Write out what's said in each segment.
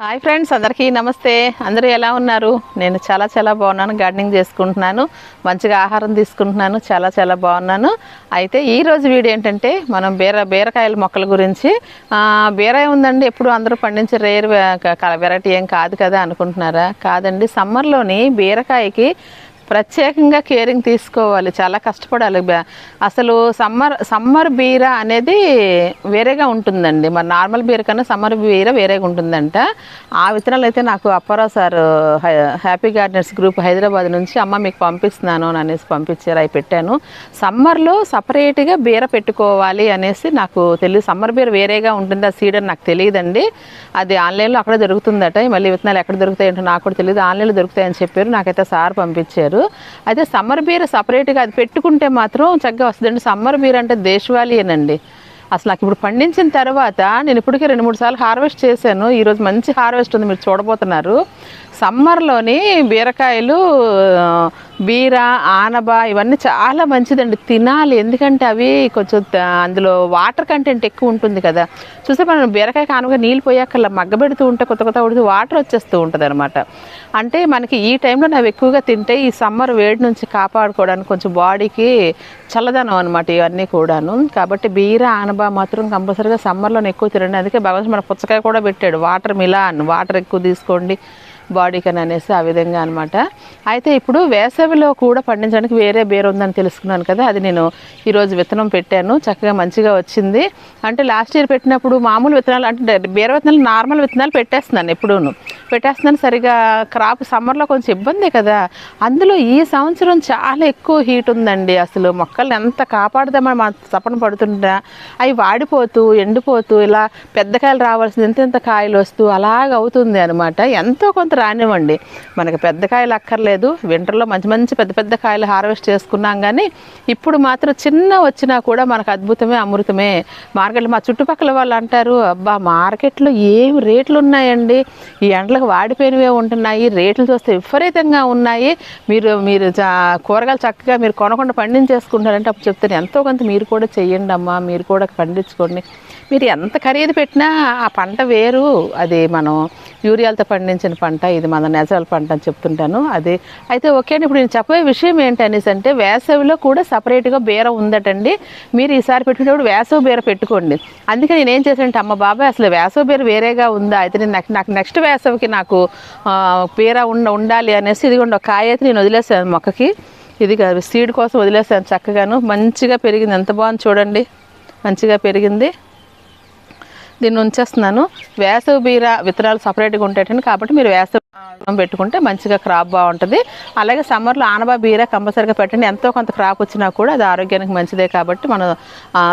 Hi friends అందరికీ నమస్తే. అందరూ ఎలా ఉన్నారు? నేను చాలా చాలా బాగున్నాను గార్డెనింగ్ చేసుకుంటున్నాను మంచిగా ఆహారం తీసుకుంటున్నాను చాలా చాలా బాగున్నాను. అయితే ఈరోజు వీడియో ఏంటంటే మనం బీర బీరకాయల మొక్కల గురించి బీరాయి ఉందండి ఎప్పుడు అందరూ పండించే రేర్ వెరైటీ ఏం కాదు కదా అనుకుంటున్నారా? కాదండి సమ్మర్లోని బీరకాయకి ప్రత్యేకంగా కేరింగ్ తీసుకోవాలి. చాలా కష్టపడాలి. అసలు సమ్మర్ సమ్మర్ బీర అనేది వేరేగా ఉంటుందండి. మరి నార్మల్ బీర కన్నా సమ్మర్ బీర వేరేగా ఉంటుందంట. ఆ విత్తనాలు అయితే నాకు అప్పారావు సార్ హై- హ్యాపీ గార్డెన్స్ గ్రూప్ హైదరాబాద్ నుంచి అమ్మ మీకు పంపిస్తున్నాను అని అనేసి పంపించారు. అవి పెట్టాను. సమ్మర్లో సపరేట్గా బీర పెట్టుకోవాలి అనేసి నాకు తెలియదు సమ్మర్ బీర వేరేగా ఉంటుంది ఆ సీడ్ అని నాకు తెలియదండి. అది ఆన్లైన్లో అక్కడ దొరుకుతుందట. మళ్ళీ విత్తనాలు ఎక్కడ దొరుకుతాయంటే నాకు కూడా తెలియదు ఆన్లైన్లో దొరుకుతాయని చెప్పారు. నాకైతే సార్ పంపించారు. అయితే సమ్మర్ బీర్ సపరేట్గా అది పెట్టుకుంటే మాత్రం చక్కగా వస్తుందండి. సమ్మర్ బీర్ అంటే దేశవాళీయేనండి. అసలు నాకు ఇప్పుడు పండించిన తర్వాత నేను ఇప్పటికే రెండు మూడు సార్లు హార్వెస్ట్ చేశాను. ఈరోజు మంచి హార్వెస్ట్ ఉంది మీరు చూడబోతున్నారు. సమ్మర్లోని బీరకాయలు బీర ఆనబ ఇవన్నీ చాలా మంచిదండి. తినాలి. ఎందుకంటే అవి కొంచెం అందులో వాటర్ కంటెంట్ ఎక్కువ ఉంటుంది కదా. చూస్తే మనం బీరకాయ కానుక నీళ్ళు పోయాకల్లా మగ్గబెడుతూ ఉంటే కొత్త కొత్త ఉడితే వాటర్ వచ్చేస్తూ ఉంటుంది అనమాట అంటే మనకి ఈ టైంలో అవి ఎక్కువగా తింటే ఈ సమ్మర్ వేడి నుంచి కాపాడుకోవడానికి కొంచెం బాడీకి చల్లదనం అనమాట ఇవన్నీ కూడాను. కాబట్టి బీర ఆనబ మాత్రం కంపల్సరీగా సమ్మర్లోనే ఎక్కువ తినండి. అందుకే భగవంతుడు మన పుచ్చకాయ కూడా పెట్టాడు. వాటర్ మిలాన్ వాటర్ ఎక్కువ తీసుకోండి. బాడీకి అనేసి ఆ విధంగా అనమాట అయితే ఇప్పుడు వేసవిలో కూడా పండించడానికి వేరే బేర్ ఉందని తెలుసుకున్నాను కదా అది నేను ఈరోజు విత్తనం పెట్టాను. చక్కగా మంచిగా వచ్చింది. అంటే లాస్ట్ ఇయర్ పెట్టినప్పుడు మామూలు విత్తనాలు అంటే బీర విత్తనాలు నార్మల్ విత్తనాలు పెట్టేస్తున్నాను ఎప్పుడూను. పెట్టేస్తున్నాను సరిగా క్రాప్ సమ్మర్లో కొంచెం ఇబ్బందే కదా. అందులో ఈ సంవత్సరం చాలా ఎక్కువ హీట్ ఉందండి. అసలు మొక్కల్ని ఎంత కాపాడుదామని మా తపన పడుతుంటా. అవి వాడిపోతూ ఎండిపోతూ ఇలా పెద్ద కాయలు రావాల్సింది ఎంత ఎంత కాయలు వస్తూ అలాగ అవుతుంది అనమాట ఎంతో కొంత రానివ్వండి. మనకి పెద్ద కాయలు అక్కర్లేదు. వింటర్లో మంచి మంచి పెద్ద పెద్ద కాయలు హార్వెస్ట్ చేసుకున్నాం కానీ ఇప్పుడు మాత్రం చిన్న వచ్చినా కూడా మనకు అద్భుతమే అమృతమే. మార్కెట్ మా చుట్టుపక్కల వాళ్ళు అంటారు అబ్బా మార్కెట్లో ఏం రేట్లు ఉన్నాయండి? ఈ ఎండలకు వాడిపోయినవే ఉంటున్నాయి. రేట్లు చూస్తే విపరీతంగా ఉన్నాయి. మీరు మీరు చా- కూరగాయలు చక్కగా మీరు కొనకుండా పండించేసుకుంటారంటే అప్పుడు చెప్తారు ఎంతో కొంత మీరు కూడా చెయ్యండి అమ్మా మీరు కూడా పండించుకోండి. మీరు ఎంత ఖరీదు పెట్టినా ఆ పంట వేరు. అది మనం యూరియాలతో పండించిన పంట ఇది మన నేచురల్ పంట అని చెప్తుంటాను. అది అయితే ఓకే అండి. ఇప్పుడు నేను చెప్పే విషయం ఏంటి అనేసి అంటే వేసవిలో కూడా సపరేట్గా బీర ఉందటండి. మీరు ఈసారి పెట్టుకునేప్పుడు వేసవి బీర పెట్టుకోండి. అందుకే నేను ఏం చేశానంటే అమ్మ బాబాయ్ అసలు వేసవి బీర వేరేగా ఉందా? అయితే నేను నాకు నాకు నెక్స్ట్ వేసవికి నాకు బీర ఉండ ఉండాలి అనేసి ఇదిగోండి ఒక కాయ అయితే నేను వదిలేసాను మొక్కకి. ఇది కాదు సీడ్ కోసం వదిలేసాను చక్కగాను. మంచిగా పెరిగింది. ఎంత బాగుంది చూడండి. మంచిగా పెరిగింది. దీన్ని ఉంచేస్తున్నాను. వేసవి బీర విత్తనాలు సపరేట్గా ఉంటాయటండి కాబట్టి మీరు వేసవి పెట్టుకుంటే మంచిగా క్రాప్ బాగుంటుంది. అలాగే సమ్మర్లో ఆనబా బీర కంపల్సరిగా పెట్టండి. ఎంతో కొంత క్రాప్ వచ్చినా కూడా అది ఆరోగ్యానికి మంచిదే కాబట్టి మనం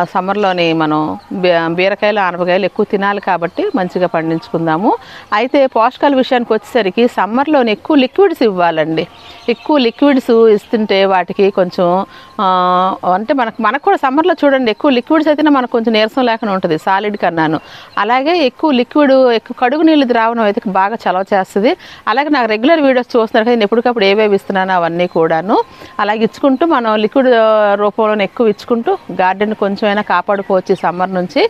సమ్మర్లోని మనం బీ- బీరకాయలు ఆనపకాయలు ఎక్కువ తినాలి కాబట్టి మంచిగా పండించుకుందాము. అయితే పోషకాల విషయానికి వచ్చేసరికి సమ్మర్లోని ఎక్కువ లిక్విడ్స్ ఇవ్వాలండి. ఎక్కువ లిక్విడ్స్ ఇస్తుంటే వాటికి కొంచెం అంటే మనకు మనకు కూడా సమ్మర్లో చూడండి ఎక్కువ లిక్విడ్స్ అయితేనే మనకు కొంచెం నీరసం లేకుండా ఉంటుంది సాలిడ్ కన్నాను. అలాగే ఎక్కువ లిక్విడ్ ఎక్కువ కడుగు నీళ్ళు ద్రావణం అయితే బాగా చలవ చేస్తుంది. అలాగే నాకు రెగ్యులర్ వీడియోస్ చూస్తున్నారు కదా నేను ఎప్పటికప్పుడు ఏవేవి ఇస్తున్నాను అవన్నీ కూడాను. అలాగే ఇచ్చుకుంటూ మనం లిక్విడ్ రూపంలో ఎక్కువ ఇచ్చుకుంటూ గార్డెన్ కొంచెమైనా కాపాడుకోవచ్చు సమ్మర్ నుంచి.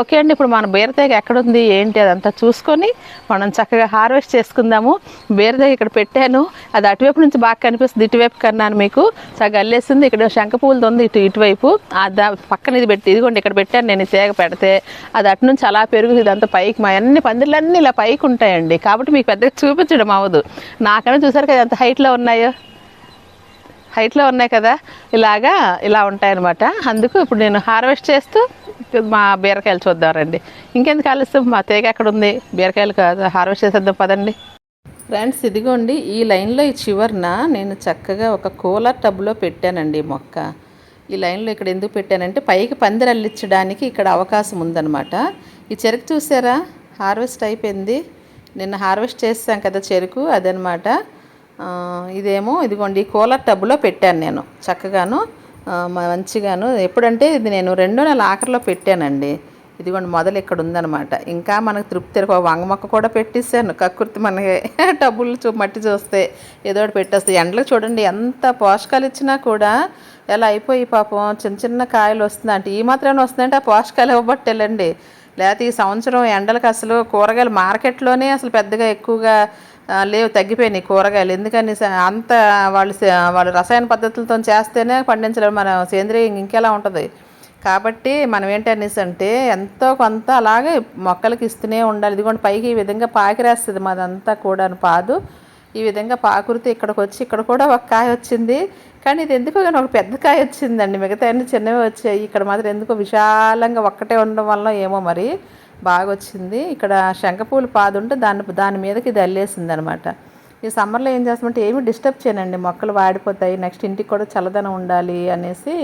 ఓకే అండి ఇప్పుడు మన బీరతేగ ఎక్కడుంది ఏంటి అదంతా చూసుకొని మనం చక్కగా హార్వెస్ట్ చేసుకుందాము. బీరతేగ ఇక్కడ పెట్టాను అది అటువైపు నుంచి బాగా కనిపిస్తుంది ఇటువైపు కన్నాను మీకు. సగం అల్లేసింది ఇక్కడ శంఖ పూలతో ఉంది ఇటు ఇటువైపు. అది దా పక్కన ఇది పెట్టి ఇదిగోండి ఇక్కడ పెట్టాను నేను తేగ పెడితే. అది అటు నుంచి అలా పెరుగుతుంది ఇదంతా పైకి మా అన్ని పందిర్లన్నీ ఇలా పైకి ఉంటాయండి. కాబట్టి మీకు పెద్దగా కూర్చోడం అవ్వదు. నాకన్నా చూసారు కదా ఎంత హైట్లో ఉన్నాయో. హైట్లో ఉన్నాయి కదా. ఇలాగా ఇలా ఉంటాయన్నమాట. అందుకు ఇప్పుడు నేను హార్వెస్ట్ చేస్తూ మా బీరకాయలు చూద్దామండి ఇంకెందుకు ఆలస్యం? మా తేగ ఎక్కడ ఉంది బీరకాయలు కాదు హార్వెస్ట్ చేసేద్దాం పదండి. ఫ్రెండ్స్ ఇదిగోండి ఈ లైన్లో ఈ చివరిన నేను చక్కగా ఒక కూలర్ టబ్లో పెట్టానండి మొక్క. ఈ లైన్లో ఇక్కడ ఎందుకు పెట్టానంటే పైకి పందిరల్లించడానికి ఇక్కడ అవకాశం ఉందన్నమాట. ఈ చెరుకు చూసారా? హార్వెస్ట్ అయిపోయింది. నిన్న హార్వెస్ట్ చేసాం కదా చెరుకు అదనమాట. ఇదేమో ఇదిగోండి ఈ కూలర్ టబ్లో పెట్టాను నేను చక్కగాను. మంచిగాను. ఎప్పుడంటే ఇది నేను రెండో నెల ఆఖరిలో పెట్టానండి. ఇదిగోండి మొదలు ఇక్కడ ఉందన్నమాట ఇంకా మనకు తృప్తి ఒక వంగ మొక్క కూడా పెట్టేసాను కక్కుర్తి మనకి టబ్బులు చూ మట్టి చూస్తే ఏదో ఒకటి పెట్టేస్తే. ఎండలకు చూడండి ఎంత పోషకాలు ఇచ్చినా కూడా ఎలా అయిపోయి పాపం చిన్న చిన్న కాయలు వస్తుంది అంటే ఈ మాత్రమే వస్తుందంటే ఆ పోషకాలు ఇవ్వబట్టేలండి. లేకపోతే ఈ సంవత్సరం ఎండలకు అసలు కూరగాయలు మార్కెట్లోనే అసలు పెద్దగా ఎక్కువగా లేవు తగ్గిపోయినాయి కూరగాయలు. ఎందుకని అంత వాళ్ళు వాళ్ళు రసాయన పద్ధతులతో చేస్తేనే పండించలేరు. మన సేంద్రియం ఇంకెలా ఉంటుంది? కాబట్టి మనం ఏంటి అనేసి అంటే ఎంతో కొంత అలాగే మొక్కలకి ఇస్తూనే ఉండాలి. ఇదిగోండి పైకి ఈ విధంగా పాకిరేస్తుంది మాదంతా కూడా పాదు. ఈ విధంగా పాకురితే ఇక్కడికి వచ్చి ఇక్కడ కూడా ఒక కాయ వచ్చింది. కానీ ఇది ఎందుకో కానీ ఒక పెద్ద కాయ వచ్చిందండి. మిగతా అన్ని చిన్నవి వచ్చాయి. ఇక్కడ మాత్రం ఎందుకో విశాలంగా ఒక్కటే ఉండడం వల్ల ఏమో మరి బాగా వచ్చింది. ఇక్కడ శంఖపూలు పాదు ఉంటే దాని దాని మీదకి ఇది అల్లేసింది అనమాట ఈ సమ్మర్లో ఏం చేస్తామంటే ఏమి డిస్టర్బ్ చేయనండి. మొక్కలు వాడిపోతాయి. నెక్స్ట్ ఇంటికి కూడా చల్లదనం ఉండాలి అనేసి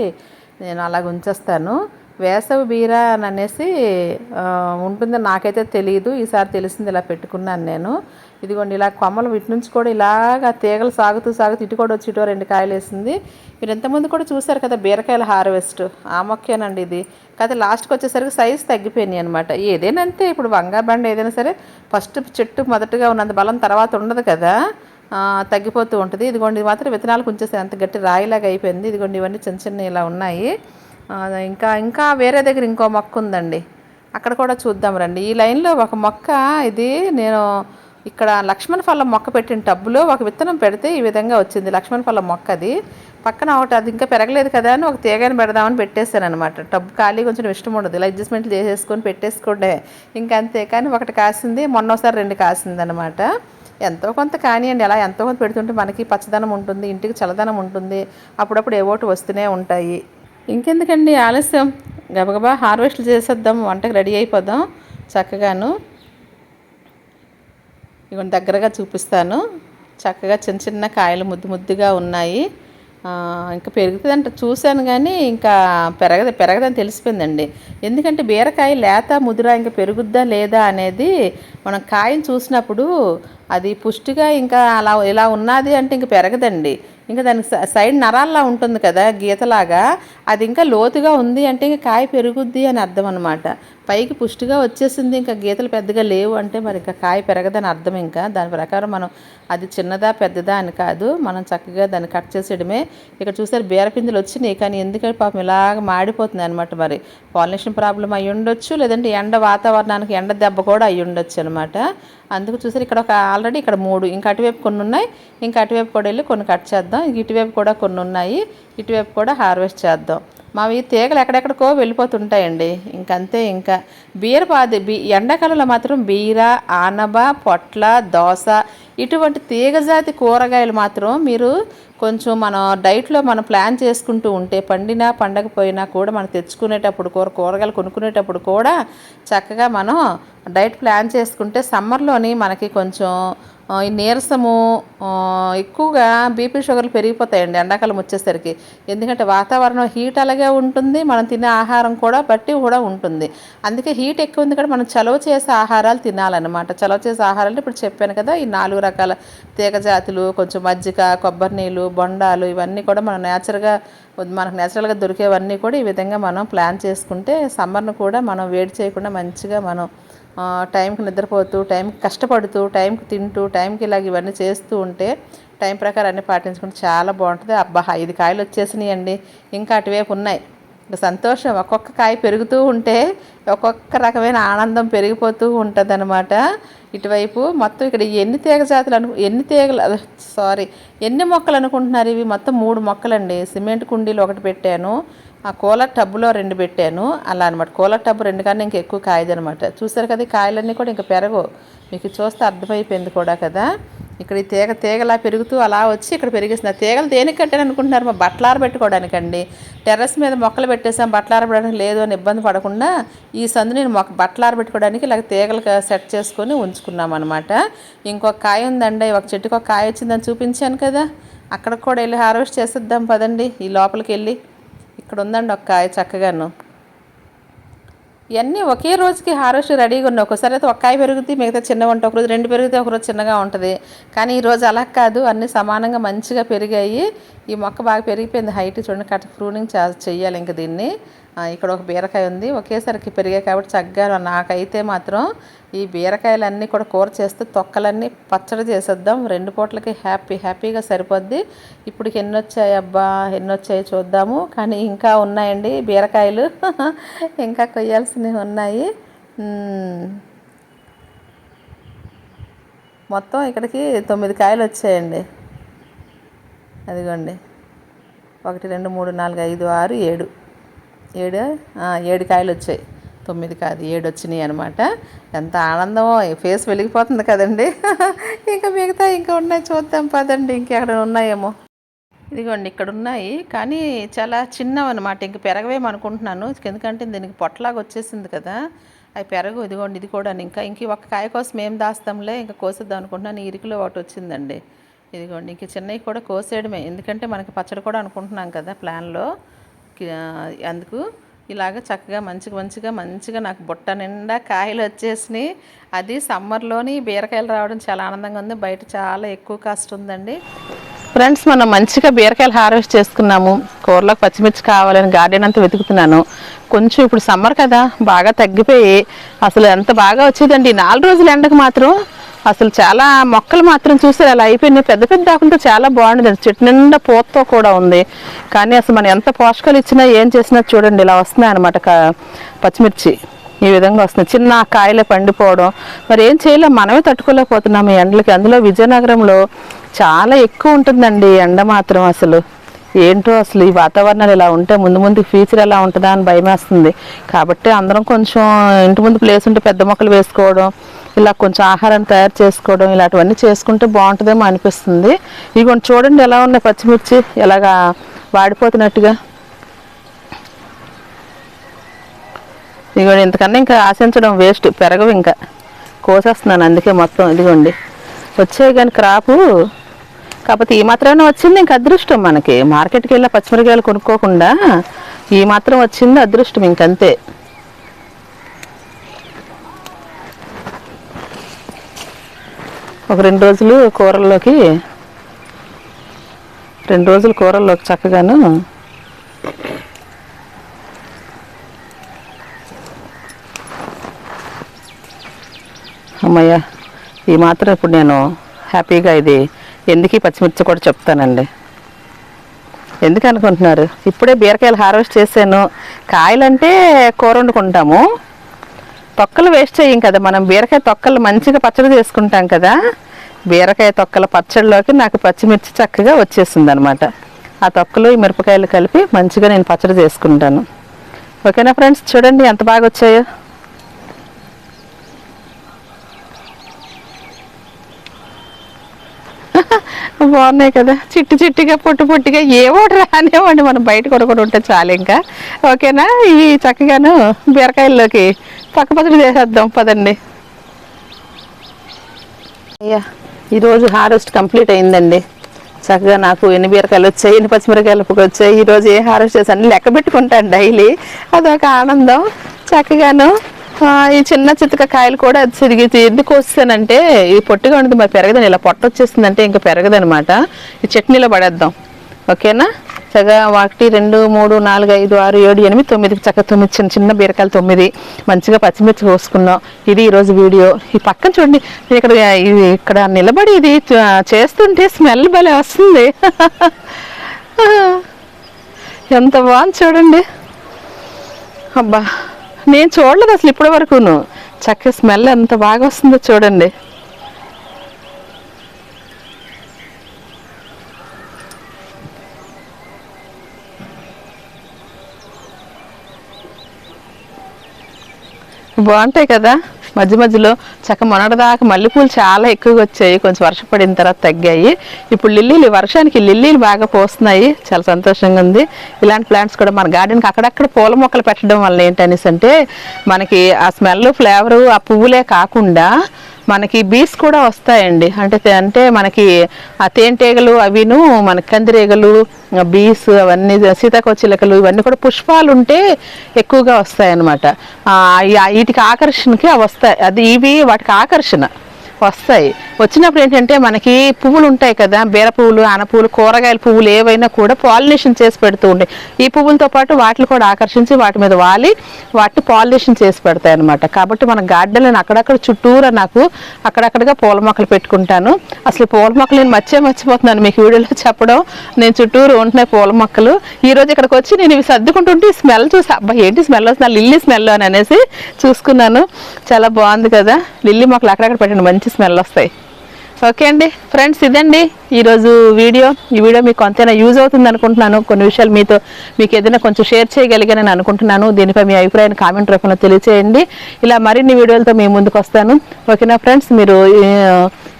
నేను అలాగ ఉంచేస్తాను. వేసవి బీరా అని అనేసి ఉంటుందని నాకైతే తెలియదు ఈసారి తెలిసింది ఇలా పెట్టుకున్నాను నేను. ఇదిగోండి ఇలా కొమ్మలు వీటి నుంచి కూడా ఇలాగ తీగలు సాగుతూ సాగుతూ ఇటు కూడా వచ్చి ఇటు రెండు కాయలు వేసింది మీరు ఎంతమంది కూడా చూశారు కదా బీరకాయల హార్వెస్ట్? ఆ మొక్కేనండి ఇది. కాకపోతే లాస్ట్కి వచ్చేసరికి సైజ్ తగ్గిపోయినాయి అనమాట ఏదైనా అంతే ఇప్పుడు బంగాబండ ఏదైనా సరే ఫస్ట్ చెట్టు మొదటగా ఉన్నంత బలం తర్వాత ఉండదు కదా. తగ్గిపోతూ ఉంటుంది. ఇదిగోండి ఇది మాత్రం విత్తనాలు కొంచెం అంత గట్టి రాయిలాగా అయిపోయింది. ఇదిగోండి ఇవన్నీ చిన్న చిన్న ఇలా ఉన్నాయి. ఇంకా ఇంకా వేరే దగ్గర ఇంకో మొక్క ఉందండి. అక్కడ కూడా చూద్దాం రండి. ఈ లైన్లో ఒక మొక్క ఇది నేను ఇక్కడ లక్ష్మణ ఫలం మొక్క పెట్టిన టబ్బులో ఒక విత్తనం పెడితే ఈ విధంగా వచ్చింది. లక్ష్మణ ఫలం మొక్క అది. పక్కన ఒకటి అది ఇంకా పెరగలేదు కదా అని ఒక తీగని పెడదామని పెట్టేశాను అనమాట టబ్బు ఖాళీ కొంచెం ఇష్టం ఉండదు. ఇలా అడ్జస్ట్మెంట్లు చేసేసుకొని పెట్టేసుకోండే. ఇంకా అంతే. కానీ ఒకటి కాసింది మొన్నోసారి రెండు కాసింది అనమాట ఎంతో కొంత కానివ్వండి అలా ఎంతో కొంత పెడుతుంటే మనకి పచ్చదనం ఉంటుంది ఇంటికి చల్లదనం ఉంటుంది. అప్పుడప్పుడు ఏవోటి వస్తూనే ఉంటాయి. ఇంకెందుకండి ఆలస్యం? గబగబా హార్వెస్ట్లు చేసేద్దాం వంటకు రెడీ అయిపోదాం చక్కగాను. ఇవన్నీ దగ్గరగా చూపిస్తాను. చక్కగా చిన్న చిన్న కాయలు ముద్దు ముద్దుగా ఉన్నాయి. ఇంకా పెరుగుతుందంట. చూశాను కానీ ఇంకా పెరగదు పెరగదని తెలిసిపోయిందండి. ఎందుకంటే బీరకాయ లేత ముదురా ఇంకా పెరుగుద్దా లేదా అనేది మనం కాయను చూసినప్పుడు అది పుష్టిగా ఇంకా అలా ఇలా ఉన్నది అంటే ఇంక పెరగదండి. ఇంకా దానికి సైడ్ నరాల్లా ఉంటుంది కదా గీతలాగా అది ఇంకా లోతుగా ఉంది అంటే ఇంకా కాయ పెరుగుద్ది అని అర్థం అనమాట పైకి పుష్టిగా వచ్చేసింది ఇంకా గీతలు పెద్దగా లేవు అంటే మరి ఇంకా కాయ పెరగదని అర్థం ఇంకా. దాని ప్రకారం మనం అది చిన్నదా పెద్దదా అని కాదు మనం చక్కగా దాన్ని కట్ చేసేయడమే. ఇక్కడ చూసారు బీరపిందులు వచ్చినాయి కానీ ఎందుకంటే పాపం ఇలాగ మాడిపోతుంది అనమాట మరి. పాలినేషన్ ప్రాబ్లం అయి ఉండొచ్చు లేదంటే ఎండ వాతావరణానికి ఎండ దెబ్బ కూడా అయి ఉండొచ్చు అనమాట అందుకు చూసారు ఇక్కడ ఒక ఆల్రెడీ ఇక్కడ మూడు ఇంకా అటువైపు కొన్ని ఉన్నాయి ఇంకా అటువైపు కూడా వెళ్ళి కొన్ని కట్ చేద్దాం. ఇటువైపు కూడా కొన్ని ఉన్నాయి ఇటువైపు కూడా హార్వెస్ట్ చేద్దాం. మావి తీగలు ఎక్కడెక్కడికో వెళ్ళిపోతుంటాయండి. ఇంకంతే ఇంకా. బీర బాధ బీ ఎండాకాలంలో మాత్రం బీర ఆనబ పొట్ల దోస ఇటువంటి తీగజాతి కూరగాయలు మాత్రం మీరు కొంచెం మన డైట్లో మనం ప్లాన్ చేసుకుంటూ ఉంటే పండినా పండకపోయినా కూడా మనం తెచ్చుకునేటప్పుడు కూర కూరగాయలు కొనుక్కునేటప్పుడు కూడా చక్కగా మనం డైట్ ప్లాన్ చేసుకుంటే సమ్మర్లోని మనకి కొంచెం ఈ నీరసము ఎక్కువగా బీపీ షుగర్లు పెరిగిపోతాయండి ఎండాకాలం వచ్చేసరికి. ఎందుకంటే వాతావరణం హీట్ అలాగే ఉంటుంది మనం తినే ఆహారం కూడా బట్టి కూడా ఉంటుంది. అందుకే హీట్ ఎక్కువ ఉంది కదా మనం చలవ చేసే ఆహారాలు తినాలన్నమాట. చలవ చేసే ఆహారాలు ఇప్పుడు చెప్పాను కదా ఈ నాలుగు రకాల తీగ జాతులు కొంచెం మజ్జిగ కొబ్బరి నీళ్ళు బొండాలు ఇవన్నీ కూడా మనం నేచురల్గా మనకు నేచురల్గా దొరికేవన్నీ కూడా ఈ విధంగా మనం ప్లాన్ చేసుకుంటే సమ్మర్ను కూడా మనం వేడి చేయకుండా మంచిగా మనం టైంకి నిద్రపోతూ టైంకి కష్టపడుతూ టైంకి తింటూ టైంకి ఇలాగ ఇవన్నీ చేస్తూ ఉంటే టైం ప్రకారం అన్నీ పాటించుకుంటే చాలా బాగుంటుంది. అబ్బా ఐదు కాయలు వచ్చేసినాయండి. ఇంకా అటువైపు ఉన్నాయి. సంతోషం. ఒక్కొక్క కాయ పెరుగుతూ ఉంటే ఒక్కొక్క రకమైన ఆనందం పెరిగిపోతూ ఉంటుంది ఇటువైపు మొత్తం ఇక్కడ ఎన్ని తీగ జాతులు అను ఎన్ని తీగలు సారీ ఎన్ని మొక్కలు అనుకుంటున్నారు ఇవి? మొత్తం మూడు మొక్కలండి. సిమెంట్ కుండీలు ఒకటి పెట్టాను. ఆ కూలర్ టబ్బులో రెండు పెట్టాను. అలా అనమాట కూలర్ టబ్బు రెండు కన్నా ఇంకా ఎక్కువ కాయదనమాట చూసారు కదా కాయలన్నీ కూడా ఇంకా పెరగవు. మీకు చూస్తే అర్థమైపోయింది కూడా కదా. ఇక్కడ ఈ తీగ తీగలా పెరుగుతూ అలా వచ్చి ఇక్కడ పెరిగేసింది. ఆ తీగలు దేనికి కట్టాను అనుకుంటున్నారు? మా బట్టలు ఆరబెట్టుకోవడానికండి టెర్రస్ మీద మొక్కలు పెట్టేసాం బట్టలు పెట్టడానికి లేదు అని ఇబ్బంది పడకుండా ఈ సందు నేను మొక్క బట్టలు ఆరబెట్టుకోవడానికి ఇలా తీగలు సెట్ చేసుకొని ఉంచుకున్నాం అనమాట ఇంకొక కాయ ఉందండి. ఒక చెట్టుకు ఒక కాయ వచ్చిందని చూపించాను కదా. అక్కడ కూడా వెళ్ళి హార్వెస్ట్ చేసేద్దాం పదండి. ఈ లోపలికి వెళ్ళి. ఇక్కడ ఉందండి ఒక కాయ చక్కగాను. ఇవన్నీ ఒకే రోజుకి హార్వెస్ట్ రెడీగా ఉన్నాయి. ఒకసారి అయితే ఒక్కాయ పెరుగుతుంది మిగతా చిన్నగా ఉంటాయి. ఒకరోజు రెండు పెరిగితే ఒకరోజు చిన్నగా ఉంటుంది. కానీ ఈరోజు అలా కాదు. అన్నీ సమానంగా మంచిగా పెరిగాయి. ఈ మొక్క బాగా పెరిగిపోయింది. హైట్ చూడండి కట్ ప్రూనింగ్ చేయాలి ఇంక ఇంకా దీన్ని. ఇక్కడ ఒక బీరకాయ ఉంది. ఒకేసారికి పెరిగాయి కాబట్టి చక్కగా నాకైతే మాత్రం ఈ బీరకాయలన్నీ కూడా కూర చేస్తే తొక్కలన్నీ పచ్చడి చేసేద్దాం. రెండు పూటలకి హ్యాపీ హ్యాపీగా సరిపోద్ది. ఇప్పుడు ఎన్ని వచ్చాయి అబ్బా ఎన్ని వచ్చాయి చూద్దాము. కానీ ఇంకా ఉన్నాయండి బీరకాయలు. ఇంకా కొయ్యాల్సినవి ఉన్నాయి. మొత్తం ఇక్కడికి తొమ్మిది కాయలు వచ్చాయండి. అదిగోండి. ఒకటి రెండు మూడు నాలుగు ఐదు ఆరు ఏడు. ఏడు? ఏడు కాయలు వచ్చాయి తొమ్మిది కాదు ఏడు వచ్చినాయి అనమాట ఎంత ఆనందమో ఫేస్ వెలిగిపోతుంది కదండి. ఇంకా మిగతా ఇంకా ఉన్నాయి చూద్దాం పదండి ఇంకెక్కడ ఉన్నాయేమో. ఇదిగోండి ఇక్కడ ఉన్నాయి. కానీ చాలా చిన్నవి అనమాట ఇంక పెరగవేమో అనుకుంటున్నాను. ఎందుకంటే దీనికి పొట్టలాగా వచ్చేసింది కదా. అవి పెరగు ఇదిగోండి ఇది కూడా ఇంకా ఇంక ఒక ఒక్క కాయ కోసం ఏం దాస్తాంలే ఇంకా కోసేద్దాం అనుకుంటున్నాను. ఇరుకులో ఒకటి వచ్చిందండి. ఇదిగోండి ఇంక చిన్నవి కూడా కోసేయడమే. ఎందుకంటే మనకి పచ్చడి కూడా అనుకుంటున్నాం కదా ప్లాన్లో. అందుకు ఇలాగ చక్కగా మంచిగా మంచిగా మంచిగా నాకు బుట్ట నిండా కాయలు వచ్చేసినాయి. అది సమ్మర్లోని బీరకాయలు రావడం చాలా ఆనందంగా ఉంది. బయట చాలా ఎక్కువ కాస్ట్ ఉందండి. ఫ్రెండ్స్ మనం మంచిగా బీరకాయలు హార్వెస్ట్ చేసుకున్నాము. కూరలోకి పచ్చిమిర్చి కావాలని గార్డెన్ అంతా వెతుకుతున్నాను. కొంచెం ఇప్పుడు సమ్మర్ కదా బాగా తగ్గిపోయి అసలు ఎంత బాగా వచ్చేదండి. నాలుగు రోజుల ఎండకు మాత్రం అసలు చాలా మొక్కలు మాత్రం చూసారు అలా అయిపోయినాయి. పెద్ద పెద్ద ఆకులతో చాలా బాగుండేది. చెట్టు నిండా పూతతో కూడా ఉంది. కానీ అసలు మనం ఎంత పోషకాలు ఇచ్చినా ఏం చేసినా చూడండి ఇలా వస్తున్నాయి అనమాట పచ్చిమిర్చి ఈ విధంగా వస్తుంది చిన్న కాయలే పండిపోవడం. మరి ఏం చేయలేం మనమే తట్టుకోలేకపోతున్నాము ఈ ఎండలకి. అందులో విజయనగరంలో చాలా ఎక్కువ ఉంటుందండి ఎండ మాత్రం అసలు. ఏంటో అసలు ఈ వాతావరణాలు ఇలా ఉంటే ముందు ముందు ఫ్యూచర్ ఎలా ఉంటుందా అని భయం వేస్తుంది కాబట్టి అందరం కొంచెం ఇంటి ముందు ప్లేస్ ఉంటే పెద్ద మొక్కలు వేసుకోవడం ఇలా కొంచెం ఆహారాన్ని తయారు చేసుకోవడం ఇలాంటివన్నీ చేసుకుంటే బాగుంటుందేమో అనిపిస్తుంది. ఇవి చూడండి ఎలా ఉన్నాయి పచ్చిమిర్చి. ఎలాగా వాడిపోతున్నట్టుగా. ఇదిగోండి ఇంతకన్నా ఇంకా ఆశించడం వేస్ట్ పెరగవు ఇంకా. కోసేస్తున్నాను అందుకే మొత్తం ఇదిగోండి. వచ్చే కానీ క్రాపు కాకపోతే ఈ మాత్రమే వచ్చింది ఇంకా అదృష్టం మనకి. మార్కెట్కి వెళ్ళి పచ్చిమిరకాయలు కొనుక్కోకుండా ఈ మాత్రం వచ్చింది అదృష్టం ఇంకంతే. ఒక రెండు రోజులు కూరల్లోకి రెండు రోజులు కూరల్లోకి చక్కగాను అమ్మయ్య ఈ మాత్రం ఇప్పుడు నేను హ్యాపీగా ఇది ఎందుకు పచ్చిమిర్చి కూడా చెప్తానండి. ఎందుకు అనుకుంటున్నారు? ఇప్పుడే బీరకాయలు హార్వెస్ట్ చేశాను. కాయలంటే కూర వండుకుంటాము. తొక్కలు వేస్ట్ చేయం కదా మనం. బీరకాయ తొక్కలు మంచిగా పచ్చడి చేసుకుంటాం కదా. బీరకాయ తొక్కల పచ్చడిలోకి నాకు పచ్చిమిర్చి చక్కగా వచ్చేసింది అనమాట ఆ తొక్కలు ఈ మిరపకాయలు కలిపి మంచిగా నేను పచ్చడి చేసుకుంటాను. ఓకేనా ఫ్రెండ్స్? చూడండి ఎంత బాగా వచ్చాయో. బాగున్నాయి కదా. చిట్టి చిట్టిగా పొట్టు పొట్టిగా ఏవో ఒకటి రానివ్వండి. మనం బయట కొనుక్కొని ఉంటే చాలు ఇంకా. ఓకేనా? ఇవి చక్కగాను బీరకాయల్లోకి పక్క పచ్చడి చేసేద్దాం. పదండి. అయ్యా ఈరోజు హార్వెస్ట్ కంప్లీట్ అయిందండి. చక్కగా నాకు ఎన్ని బీరకాయలు వచ్చాయి ఎన్ని పచ్చిమిరకాయలు వచ్చాయి ఈరోజు ఏ హార్వెస్ట్ చేశాను లెక్క పెట్టుకుంటాను డైలీ. అదొక ఆనందం. చక్కగాను ఈ చిన్న చిత్తక కాయలు కూడా అది తిరిగి ఎందుకు వస్తానంటే ఈ పొట్టిగా ఉంటుంది మరి పెరగదని ఇలా పొట్ట వచ్చేస్తుందంటే ఇంకా పెరగదనమాట. ఈ చట్నీలో పడేద్దాం. ఓకేనా? చక్కగా ఒకటి రెండు మూడు నాలుగు ఐదు ఆరు ఏడు ఎనిమిది తొమ్మిది చక్కగా తొమ్మిది చిన్న చిన్న బీరకాయలు తొమ్మిది మంచిగా పచ్చిమిర్చి కోసుకున్నాం. ఇది ఈరోజు వీడియో. ఈ పక్కన చూడండి ఇక్కడ ఇది ఇక్కడ నిలబడి ఇది చేస్తుంటే స్మెల్ భలే వస్తుంది. ఎంత బాగుంది చూడండి. అబ్బా. నేను చూడలేదు అసలు ఇప్పటి వరకును. చక్కగా స్మెల్ ఎంత బాగా వస్తుందో చూడండి. బాగుంటాయి కదా? మధ్య మధ్యలో చక్క మొన్నటిదాకా మల్లెపూలు చాలా ఎక్కువగా వచ్చాయి. కొంచెం వర్షం పడిన తర్వాత తగ్గాయి. ఇప్పుడు లిల్లీలు వర్షానికి లిల్లీలు బాగా పోస్తున్నాయి. చాలా సంతోషంగా ఉంది. ఇలాంటి ప్లాంట్స్ కూడా మన గార్డెన్కి అక్కడక్కడ పూల మొక్కలు పెట్టడం వల్ల ఏంటనేసి అంటే మనకి ఆ స్మెల్ ఫ్లేవరు ఆ పువ్వులే కాకుండా మనకి బీస్ కూడా వస్తాయండి. అంటే అంటే మనకి ఆ తేనెటీగలు అవిను మన కందిరీగలు బీస్ అవన్నీ సీతాకోచిలకలు ఇవన్నీ కూడా పుష్పాలు ఉంటే ఎక్కువగా వస్తాయన్నమాట. వీటికి ఆకర్షణకి అవి వస్తాయి. అది ఇవి వాటికి ఆకర్షణ. వస్తాయి. వచ్చినప్పుడు ఏంటంటే మనకి పువ్వులు ఉంటాయి కదా బీర పువ్వులు అనపూలు కూరగాయల పువ్వులు ఏవైనా కూడా పాలినేషన్ చేసి పెడుతూ ఉంటాయి ఈ పువ్వులతో పాటు వాటిని కూడా ఆకర్షించి వాటి మీద వాలి వాటిని పాలినేషన్ చేసి పెడతాయి అనమాట కాబట్టి మన గార్డెన్లో అక్కడక్కడ చుట్టూరా నాకు అక్కడక్కడగా పూల మొక్కలు పెట్టుకుంటాను. అసలు పూల మొక్కలు నేను మర్చే మర్చిపోతున్నాను. మీకు వీడియోలో చెప్పడం నేను చుట్టూరు ఉంటున్నాయి పూల మొక్కలు. ఈరోజు ఇక్కడికి వచ్చి నేను ఇవి సర్దుకుంటుంటే ఈ స్మెల్ చూసి అబ్బా ఏంటి స్మెల్? వస్తుంది లిల్లీ స్మెల్ అని అనేసి చూసుకున్నాను. చాలా బాగుంది కదా. లిల్లీ మొక్కలు అక్కడక్కడ పెట్టండి. మంచి స్మెల్ వస్తాయి. ఓకే అండి ఫ్రెండ్స్ ఇదండి ఈరోజు వీడియో. ఈ వీడియో మీకు అంతైనా యూజ్ అవుతుంది అనుకుంటున్నాను. కొన్ని విషయాలు మీతో మీకు ఏదైనా కొంచెం షేర్ చేయగలిగానని అనుకుంటున్నాను. దీనిపై మీ అభిప్రాయాన్ని కామెంట్ రూపంలో తెలియచేయండి. ఇలా మరిన్ని వీడియోలతో మీ ముందుకు వస్తాను. ఓకేనా ఫ్రెండ్స్ మీరు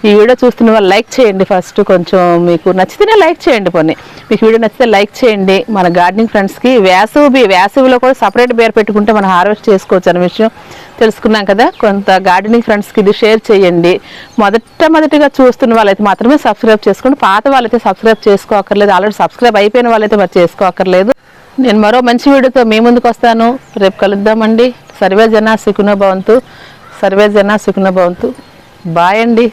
ఈ- వీడియో చూస్తున్న వాళ్ళు లైక్ చేయండి ఫస్ట్ కొంచెం మీకు నచ్చితేనే లైక్ చేయండి కొన్ని మీకు వీడియో నచ్చితే లైక్ చేయండి. మన గార్డెనింగ్ ఫ్రెండ్స్కి వేసవి వేసవిలో కూడా సపరేట్ బేర్ పెట్టుకుంటే మనం హార్వెస్ట్ చేసుకోవచ్చు అనే విషయం తెలుసుకున్నాం కదా. కొంత గార్డెనింగ్ ఫ్రెండ్స్కి ఇది షేర్ చేయండి. మొదట మొదటిగా చూస్తున్న వాళ్ళైతే మాత్రమే సబ్స్క్రైబ్ చేసుకోండి. పాత వాళ్ళైతే సబ్స్క్రైబ్ చేసుకోక్కర్లేదు ఆల్రెడీ సబ్స్క్రైబ్ అయిపోయిన వాళ్ళైతే మరి చేసుకోకర్లేదు. నేను మరో మంచి వీడియోతో మీ ముందుకు వస్తాను. రేపు కలుద్దామండి. సర్వే జన సుఖున భవంతు. సర్వే జన సుఖన భవంతు. బాయ్ అండి.